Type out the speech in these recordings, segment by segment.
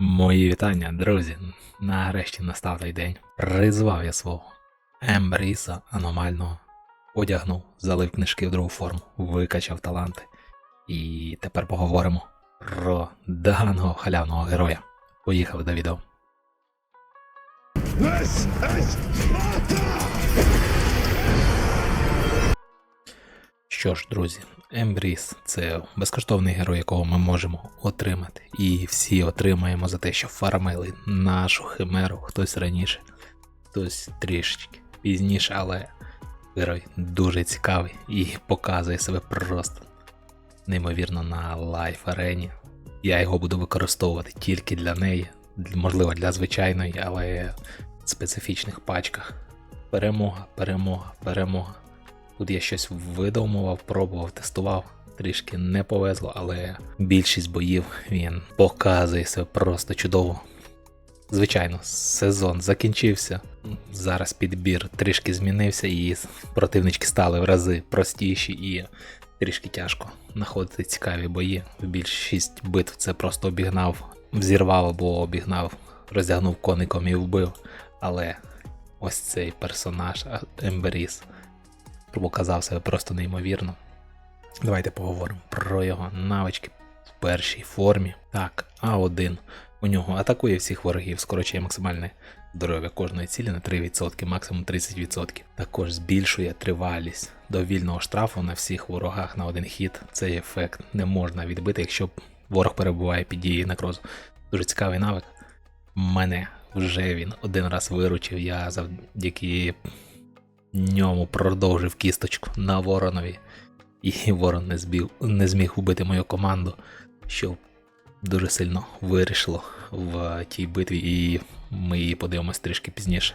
Мої вітання, друзі. Нарешті настав той день. Призвав я свого Ембріса аномального. Одягнув, залив книжки в другу форму, викачав таланти. І тепер поговоримо про даного халявного героя. Поїхали до відео. Що ж, друзі, Ембріс це безкоштовний герой, якого ми можемо отримати. І всі отримаємо за те, що фармили нашу химеру, хтось раніше, хтось трішечки пізніше, але герой дуже цікавий і показує себе просто неймовірно на лайф арені. Я його буду використовувати тільки для неї, можливо, для звичайної, але в специфічних пачках. Перемога, перемога, перемога. Тут я щось видумував, пробував, тестував. Трішки не повезло, але більшість боїв він показує себе просто чудово. Звичайно, сезон закінчився. Зараз підбір трішки змінився, і противнички стали в рази простіші і трішки тяжко знаходити цікаві бої. В більшість битв це просто обігнав, взірвав або обігнав, роздягнув коником і вбив. Але ось цей персонаж Емберіс показав себе просто неймовірно. Давайте поговоримо про його навички в першій формі. Так, А1 у нього атакує всіх ворогів, скорочує максимальне здоров'я кожної цілі на 3%, максимум 30%. Також збільшує тривалість до вільного штрафу на всіх ворогах на один хід. Цей ефект не можна відбити, якщо ворог перебуває під дією некрозу. Дуже цікавий навик. Мене вже він один раз виручив. Я завдяки ньому продовжив кісточку на воронові, і ворон не, збіг, не зміг убити мою команду, що дуже сильно вирішило в тій битві, і ми її подивимось трішки пізніше.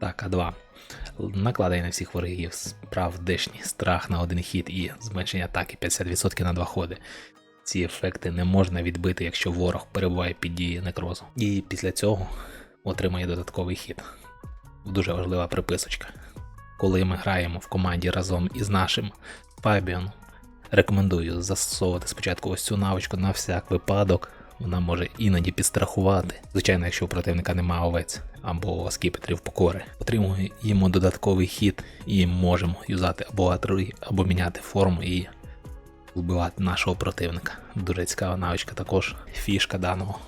Так, А2. Накладає на всіх ворогів справдешній страх на один хід і зменшення атаки 50% на два ходи. Ці ефекти не можна відбити, якщо ворог перебуває під дією некрозу. І після цього отримає додатковий хід. Дуже важлива приписочка коли ми граємо в команді разом із нашим Фабіон. Рекомендую застосовувати спочатку ось цю навичку на всяк випадок. Вона може іноді підстрахувати. Звичайно, якщо у противника немає овець або скіпетрів покори. Отримуємо додатковий хід і можемо юзати або А3, або міняти форму і вбивати нашого противника. Дуже цікава навичка також. Фішка даного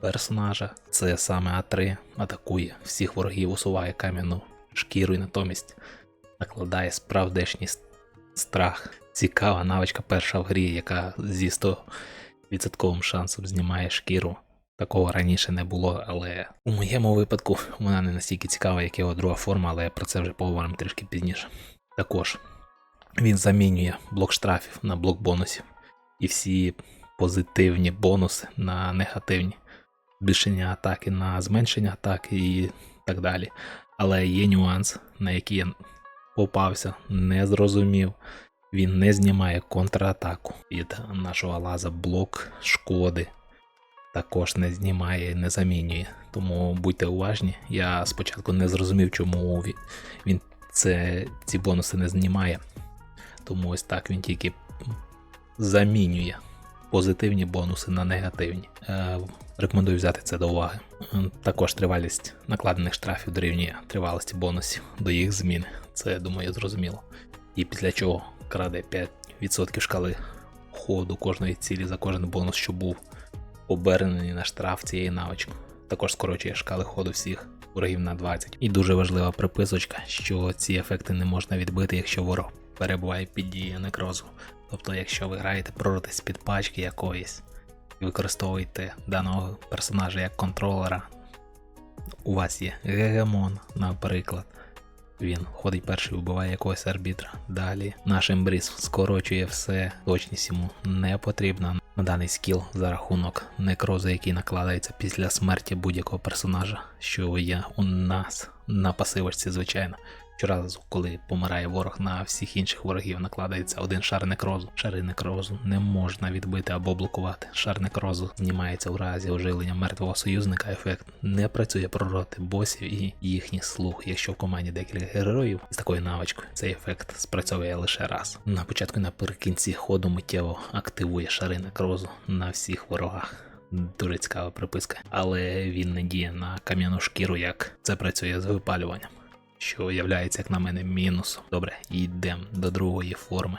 персонажа. Це саме А3 атакує всіх ворогів, усуває кам'яну шкіру і натомість накладає справдешній страх. Цікава навичка перша в грі, яка зі 100% шансом знімає шкіру. Такого раніше не було, але у моєму випадку вона не настільки цікава, як його друга форма, але про це вже поговоримо трішки пізніше. Також він замінює блок штрафів на блок бонусів і всі позитивні бонуси на негативні, збільшення атаки на зменшення атаки і так далі. Але є нюанс, на який я попався, не зрозумів. Він не знімає контратаку від нашого лаза блок шкоди. Також не знімає і не замінює. Тому будьте уважні. Я спочатку не зрозумів, чому він це, ці бонуси не знімає. Тому ось так він тільки замінює позитивні бонуси на негативні. Е, рекомендую взяти це до уваги. Також тривалість накладених штрафів дорівнює тривалості бонусів до їх зміни. Це, думаю, зрозуміло. І після чого краде 5% шкали ходу кожної цілі за кожен бонус, що був обернений на штраф цієї навички. Також скорочує шкали ходу всіх ворогів на 20. І дуже важлива приписочка, що ці ефекти не можна відбити, якщо ворог перебуває під дією некрозу. Тобто, якщо ви граєте проти з-під пачки якоїсь і використовуєте даного персонажа як контролера, у вас є гегемон, наприклад. Він ходить перший, вбиває якогось арбітра. Далі наш ембріз скорочує все, точність йому не потрібна на даний скіл за рахунок некрозу, який накладається після смерті будь-якого персонажа, що є у нас на пасивочці, звичайно. Щоразу, коли помирає ворог на всіх інших ворогів, накладається один шар некрозу. Шари некрозу не можна відбити або блокувати. Шар некрозу знімається у разі оживлення мертвого союзника. Ефект не працює проти босів і їхніх слуг. Якщо в команді декілька героїв з такою навичкою, цей ефект спрацьовує лише раз. На початку наприкінці ходу миттєво активує шари некрозу на всіх ворогах. Дуже цікава приписка. Але він не діє на кам'яну шкіру, як це працює з випалюванням, що являється, як на мене, мінусом. Добре, йдемо до другої форми.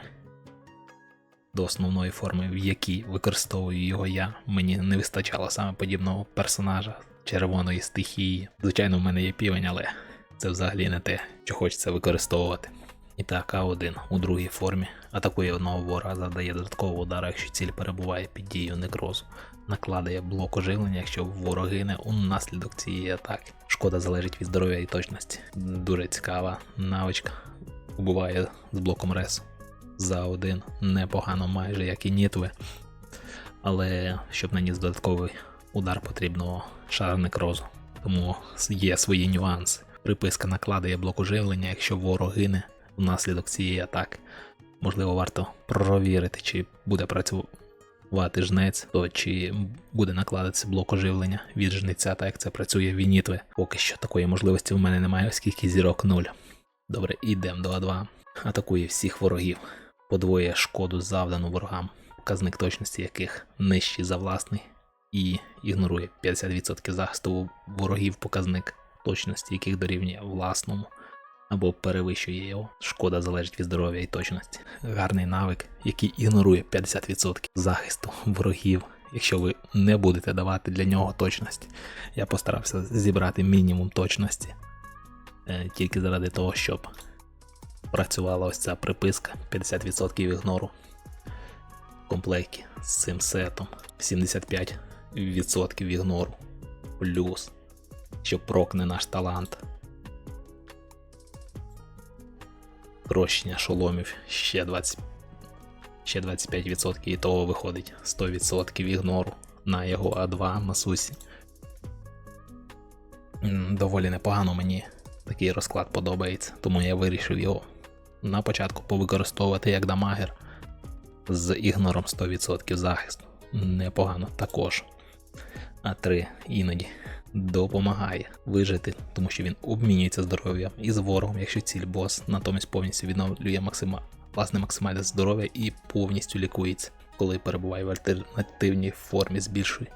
До основної форми, в якій використовую його я, мені не вистачало саме подібного персонажа червоної стихії. Звичайно, в мене є півень, але це взагалі не те, що хочеться використовувати. І так, А1 у другій формі атакує одного ворога, завдає додаткового удару, якщо ціль перебуває під дією некрозу. Накладає блок оживлення, якщо ворог гине унаслідок цієї атаки. Шкода залежить від здоров'я і точності. Дуже цікава навичка. Убиває з блоком ресу. За один непогано, майже як і нітви. Але щоб наніс додатковий удар, потрібно шар некрозу. Тому є свої нюанси. Приписка накладає блок оживлення, якщо ворог гине внаслідок цієї атаки. Можливо, варто провірити, чи буде працювати жнець, то чи буде накладатися блок оживлення від жниця, так як це працює в Вінітве. Поки що такої можливості в мене немає, оскільки зірок 0. Добре, ідемо до А2. Атакує всіх ворогів, подвоює шкоду завдану ворогам, показник точності яких нижчий за власний, і ігнорує 50% захисту ворогів показник точності, яких дорівнює власному або перевищує його. Шкода залежить від здоров'я і точності. Гарний навик, який ігнорує 50% захисту ворогів. Якщо ви не будете давати для нього точності, я постарався зібрати мінімум точності е, тільки заради того, щоб працювала ось ця приписка 50% ігнору в комплекті з цим сетом, 75% ігнору плюс, що прокне наш талант. Прощення шоломів ще 20, ще 25% і того виходить 100% ігнору на його А2 Масусі. Доволі непогано мені такий розклад подобається, тому я вирішив його на початку повикористовувати як дамагер з ігнором 100% захисту. Непогано також. А3 іноді допомагає вижити, тому що він обмінюється здоров'ям із ворогом, якщо ціль бос натомість повністю відновлює максима... власне максимальне здоров'я і повністю лікується, коли перебуває в альтернативній формі, збільшує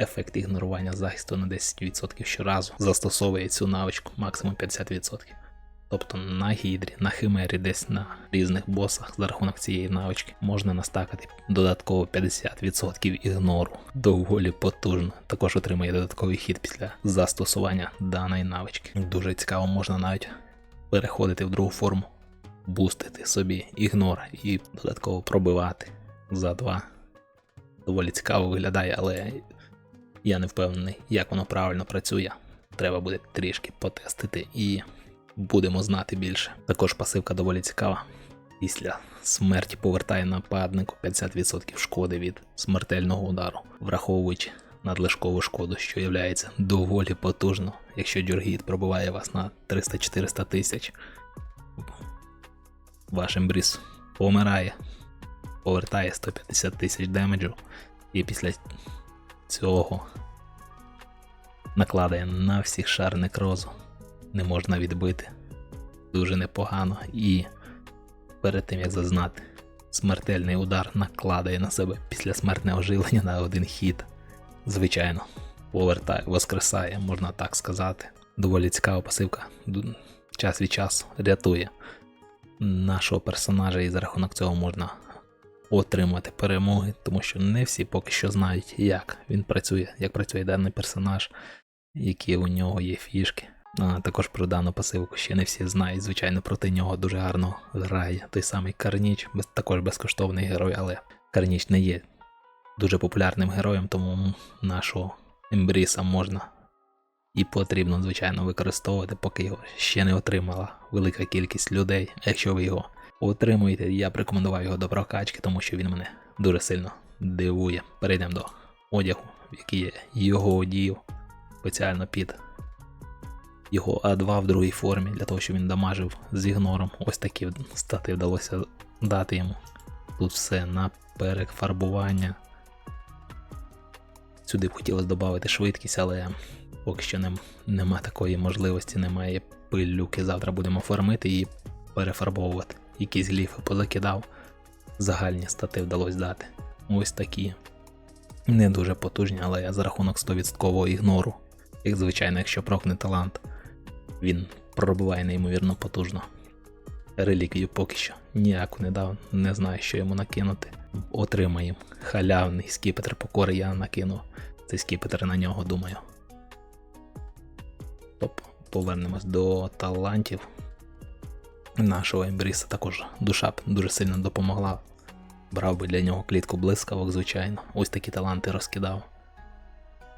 ефект ігнорування захисту на 10% щоразу, застосовує цю навичку максимум 50%. Тобто на гідрі, на химері, десь на різних босах за рахунок цієї навички можна настакати додатково 50% ігнору. Доволі потужно. Також отримає додатковий хід після застосування даної навички. Дуже цікаво, можна навіть переходити в другу форму, бустити собі ігнор і додатково пробивати за два. Доволі цікаво виглядає, але я не впевнений, як воно правильно працює. Треба буде трішки потестити і будемо знати більше. Також пасивка доволі цікава. Після смерті повертає нападнику 50% шкоди від смертельного удару, враховуючи надлишкову шкоду, що є доволі потужно, якщо дюргіт пробиває вас на 300-400 тисяч. Ваш ембріс помирає, повертає 150 тисяч демеджу, і після цього накладає на всіх шар некрозу не можна відбити. Дуже непогано. І перед тим як зазнати, смертельний удар накладає на себе після смертного оживлення на один хід. Звичайно, повертає, воскресає, можна так сказати. Доволі цікава пасивка. Час від часу рятує нашого персонажа, і за рахунок цього можна отримати перемоги, тому що не всі поки що знають, як він працює, як працює даний персонаж, які у нього є фішки. А також про дану пасивку ще не всі знають. Звичайно, проти нього дуже гарно грає той самий Карніч, також безкоштовний герой, але Карніч не є дуже популярним героєм, тому нашого Ембріса можна і потрібно, звичайно, використовувати, поки його ще не отримала велика кількість людей. Якщо ви його отримуєте, я б рекомендував його до прокачки, тому що він мене дуже сильно дивує. Перейдемо до одягу, який я його одів спеціально під його А2 в другій формі, для того, щоб він дамажив з ігнором. Ось такі стати вдалося дати йому. Тут все на перефарбування. Сюди б хотілося додати швидкість, але поки що нем, нема такої можливості, немає пилюки. Завтра будемо фармити і перефарбовувати. Якісь гліфи позакидав. Загальні стати вдалося дати. Ось такі. Не дуже потужні, але за рахунок 100% ігнору. Як звичайно, якщо прокне талант, він пробиває неймовірно потужно. Реліквію поки що ніяку не дав, не знаю, що йому накинути. Отримаємо халявний скіпетр покори, я накину цей скіпетр на нього, думаю. Топ, повернемось до талантів. Нашого Ембріса також душа б дуже сильно допомогла. Брав би для нього клітку блискавок, звичайно. Ось такі таланти розкидав.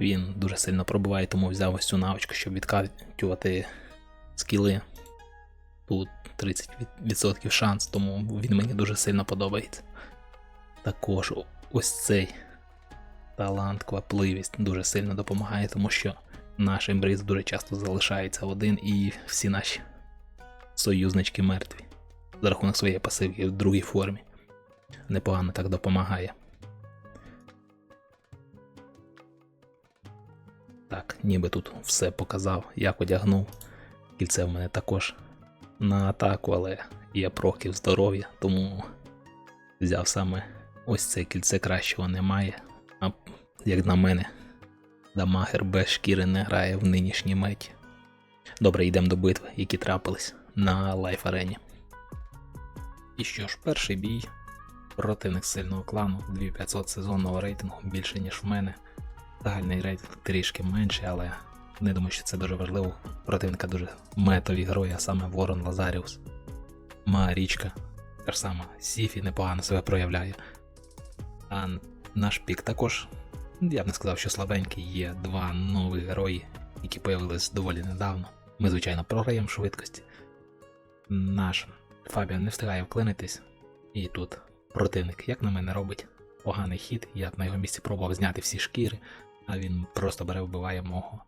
Він дуже сильно пробиває, тому взяв ось цю навичку, щоб відкатювати скіли. Тут 30% шанс, тому він мені дуже сильно подобається. Також ось цей талант, квапливість дуже сильно допомагає, тому що наш ембріз дуже часто залишається один і всі наші союзнички мертві. За рахунок своєї пасивки в другій формі. Непогано так допомагає. Так, ніби тут все показав, як одягнув. Кільце в мене також на атаку, але є проків здоров'я, тому взяв саме ось це кільце кращого немає. А як на мене, дамагер без шкіри не грає в нинішній меті. Добре, йдемо до битви, які трапились на лайф арені. І що ж, перший бій. Противник сильного клану, 2500 сезонного рейтингу більше, ніж в мене. Загальний рейтинг трішки менший, але не думаю, що це дуже важливо. Противника дуже метові герої, а саме Ворон Лазаріус. Марічка, та ж сама Сіфі непогано себе проявляє. А наш пік також, я б не сказав, що слабенький, є два нові герої, які появились доволі недавно. Ми, звичайно, програємо швидкості. Наш Фабіан не встигає вклинитись, і тут противник, як на мене, робить поганий хід. Я б на його місці пробував зняти всі шкіри, а він просто бере вбиває мого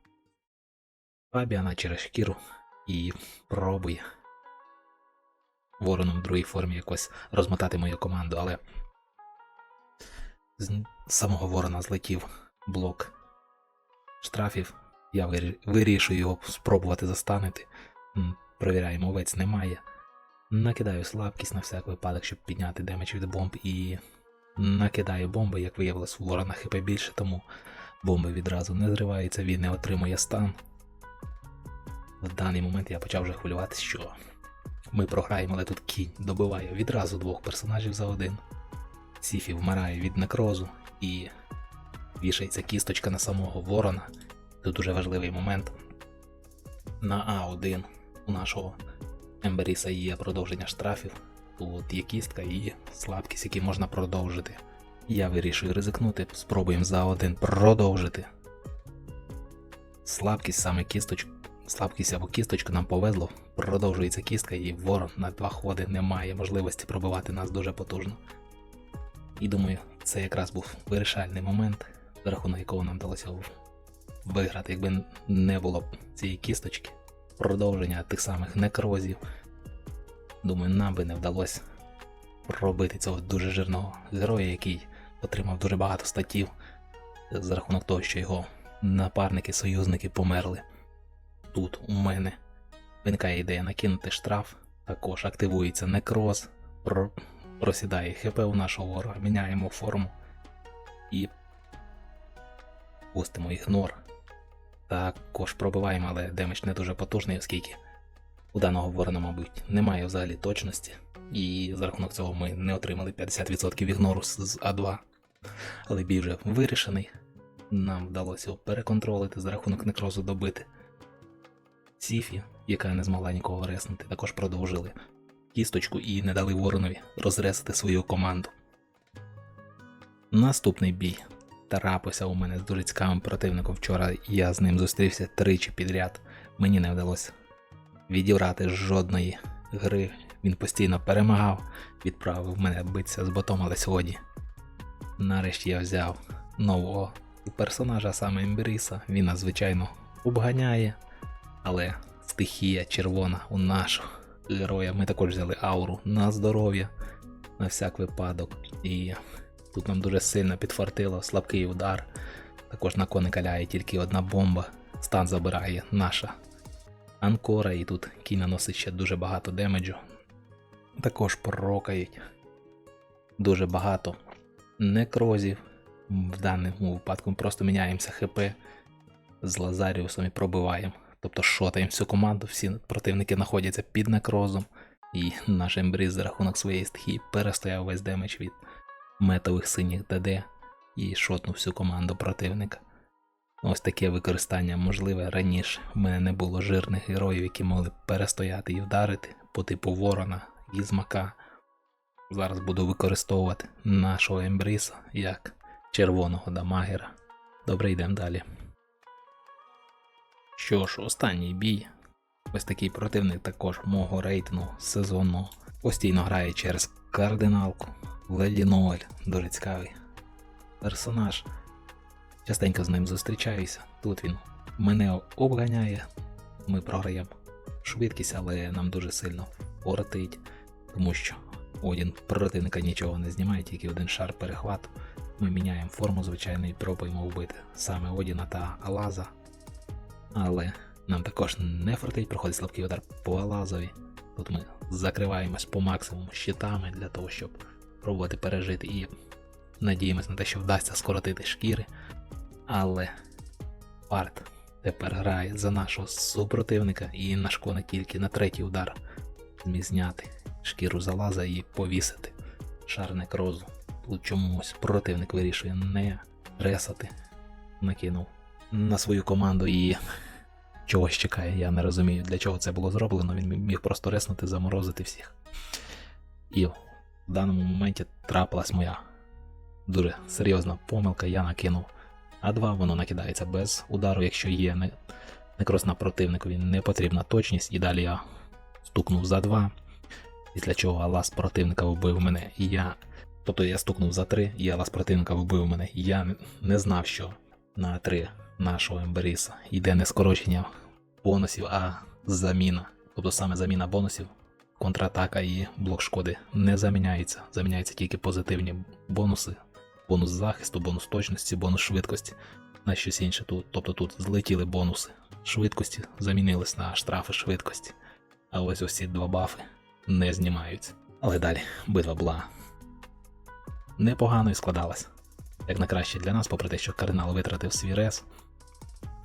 Фабіана через шкіру і пробує вороном в другій формі якось розмотати мою команду, але з самого ворона злетів блок штрафів. Я вирішую його спробувати застанити. Провіряємо, овець немає. Накидаю слабкість на всяк випадок, щоб підняти демедж від бомб і накидаю бомби, як виявилось, у ворона хп більше, тому бомби відразу не зриваються, він не отримує стан. В даний момент я почав вже хвилюватися, що ми програємо, але тут кінь добиває відразу двох персонажів за один. Сіфі вмирає від некрозу і вішається кісточка на самого ворона. Тут дуже важливий момент. На А1 у нашого Емберіса є продовження штрафів. Тут є кістка і слабкість, які можна продовжити. Я вирішую ризикнути, спробуємо за один продовжити. Слабкість саме кісточку. Слабкість або кісточку нам повезло, продовжується кістка, і ворон на два ходи не має можливості пробивати нас дуже потужно. І думаю, це якраз був вирішальний момент, за рахунок якого нам вдалося виграти, якби не було б цієї кісточки, продовження тих самих некрозів. Думаю, нам би не вдалося пробити цього дуже жирного героя, який отримав дуже багато статтів за рахунок того, що його напарники, союзники померли. Тут у мене виникає ідея накинути штраф, також активується некроз, про- просідає ХП у нашого ворога, міняємо форму і пустимо ігнор. Також пробиваємо, але демедж не дуже потужний, оскільки у даного ворона, мабуть, немає взагалі точності, і за рахунок цього ми не отримали 50% ігнору з А2. Але бій вже вирішений. Нам вдалося його переконтролити за рахунок некрозу добити. Сіфі, яка не змогла нікого реснути, також продовжили кісточку і не дали воронові розресити свою команду. Наступний бій трапився у мене з дуже цікавим противником. Вчора я з ним зустрівся тричі підряд. Мені не вдалося відібрати жодної гри. Він постійно перемагав, відправив мене битися з ботом, але сьогодні. Нарешті я взяв нового персонажа, саме Емберіса. Він нас, звичайно, обганяє, але стихія червона у нашого героя. Ми також взяли ауру на здоров'я на всяк випадок. І тут нам дуже сильно підфартило слабкий удар. Також на коника ляє тільки одна бомба. Стан забирає наша Анкора, і тут кінь наносить ще дуже багато демеджу. Також прокають дуже багато некрозів. В даному випадку ми просто міняємося ХП з Лазаріусом і пробиваємо. Тобто шотаємо всю команду, всі противники знаходяться під некрозом, і наш ембріз за рахунок своєї стихії перестояв весь демедж від метових синіх ДД і шотнув всю команду противника. Ось таке використання можливе раніше. В мене не було жирних героїв, які могли перестояти і вдарити по типу Ворона, Гізмака. Зараз буду використовувати нашого ембріса як червоного дамагера. Добре, йдемо далі. Що ж, останній бій. Ось такий противник також мого рейтингу сезонного. Постійно грає через кардиналку. Леді Ноель, дуже цікавий персонаж. Частенько з ним зустрічаюся. Тут він мене обганяє. Ми програємо швидкість, але нам дуже сильно фортить, тому що Одін противника нічого не знімає, тільки один шар перехвату. Ми міняємо форму, звичайно, і пробуємо вбити саме Одіна та Алаза. Але нам також не фортить, проходить слабкий удар по Алазові. Тут ми закриваємось по максимуму щитами для того, щоб пробувати пережити і надіємось на те, що вдасться скоротити шкіри. Але Парт тепер грає за нашого супротивника і наш коник тільки на третій удар зміг зняти шкіру залаза і повісити шар некрозу. Тут чомусь противник вирішує не ресати, накинув на свою команду і чогось чекає. Я не розумію, для чого це було зроблено. Він міг просто реснути, заморозити всіх. І в даному моменті трапилась моя дуже серйозна помилка, я накинув А2, воно накидається без удару, якщо є не- некроз на противникові, не потрібна точність, і далі я стукнув за 2, після чого Алас противника вбив мене. І я. Тобто я стукнув за 3, і Алас противника вбив мене. Я не знав, що на 3 нашого Емберіса йде не скорочення бонусів, а заміна. Тобто саме заміна бонусів контратака і блок шкоди не заміняється. Заміняються тільки позитивні бонуси. Бонус захисту, бонус точності, бонус швидкості на щось інше. Тут, тобто тут злетіли бонуси швидкості, замінились на штрафи швидкості. А ось ось два бафи не знімаються. Але далі битва була непогано і складалась. Як на краще для нас, попри те, що кардинал витратив свій рес.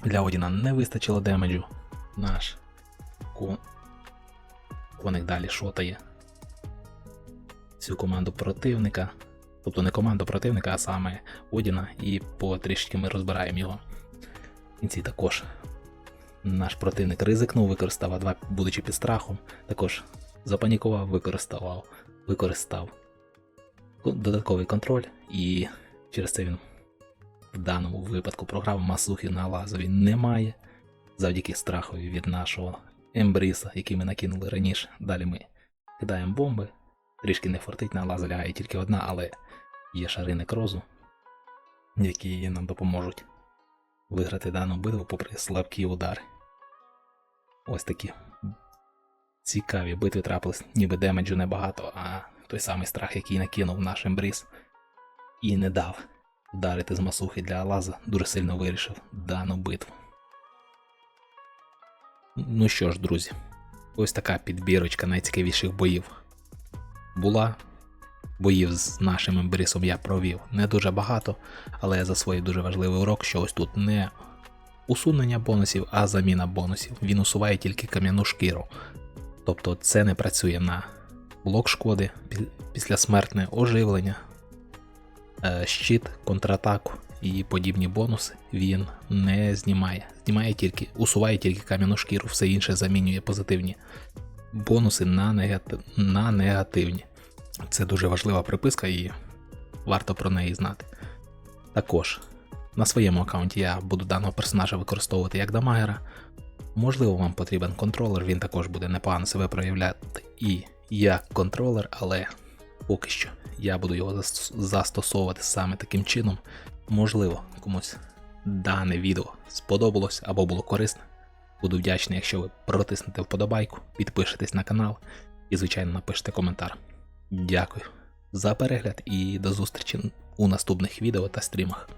Для Одіна не вистачило демеджу. Наш кон... коник далі шотає всю команду противника. Тобто не команду противника, а саме Одіна, і потрішки ми розбираємо його. Кінці також наш противник ризикнув, використав А2, будучи під страхом. Також запанікував, використав, використав додатковий контроль, і через це він в даному випадку програв масухи на лазові немає. Завдяки страхові від нашого ембріса, який ми накинули раніше. Далі ми кидаємо бомби. Трішки не фортить на лаза лягає тільки одна, але є шари некрозу, які нам допоможуть виграти дану битву попри слабкі удари. Ось такі цікаві битви трапились, ніби демеджу небагато, а той самий страх, який накинув наш ембріс і не дав вдарити з масухи для Алаза, дуже сильно вирішив дану битву. Ну що ж, друзі, ось така підбірочка найцікавіших боїв була. Боїв з нашим ембрісом я провів не дуже багато, але я засвоїв дуже важливий урок, що ось тут не усунення бонусів, а заміна бонусів. Він усуває тільки кам'яну шкіру. Тобто це не працює на блок шкоди, пі- післясмертне оживлення, щит, контратаку і подібні бонуси він не знімає. Знімає тільки, усуває тільки кам'яну шкіру, все інше замінює позитивні бонуси на, негати... на негативні. Це дуже важлива приписка і варто про неї знати. Також на своєму аккаунті я буду даного персонажа використовувати як дамагера. Можливо, вам потрібен контролер, він також буде непогано себе проявляти і як контролер, але поки що я буду його застосовувати саме таким чином. Можливо, комусь дане відео сподобалось або було корисне. Буду вдячний, якщо ви протиснете вподобайку, підпишетесь на канал і, звичайно, напишете коментар. Дякую за перегляд і до зустрічі у наступних відео та стрімах.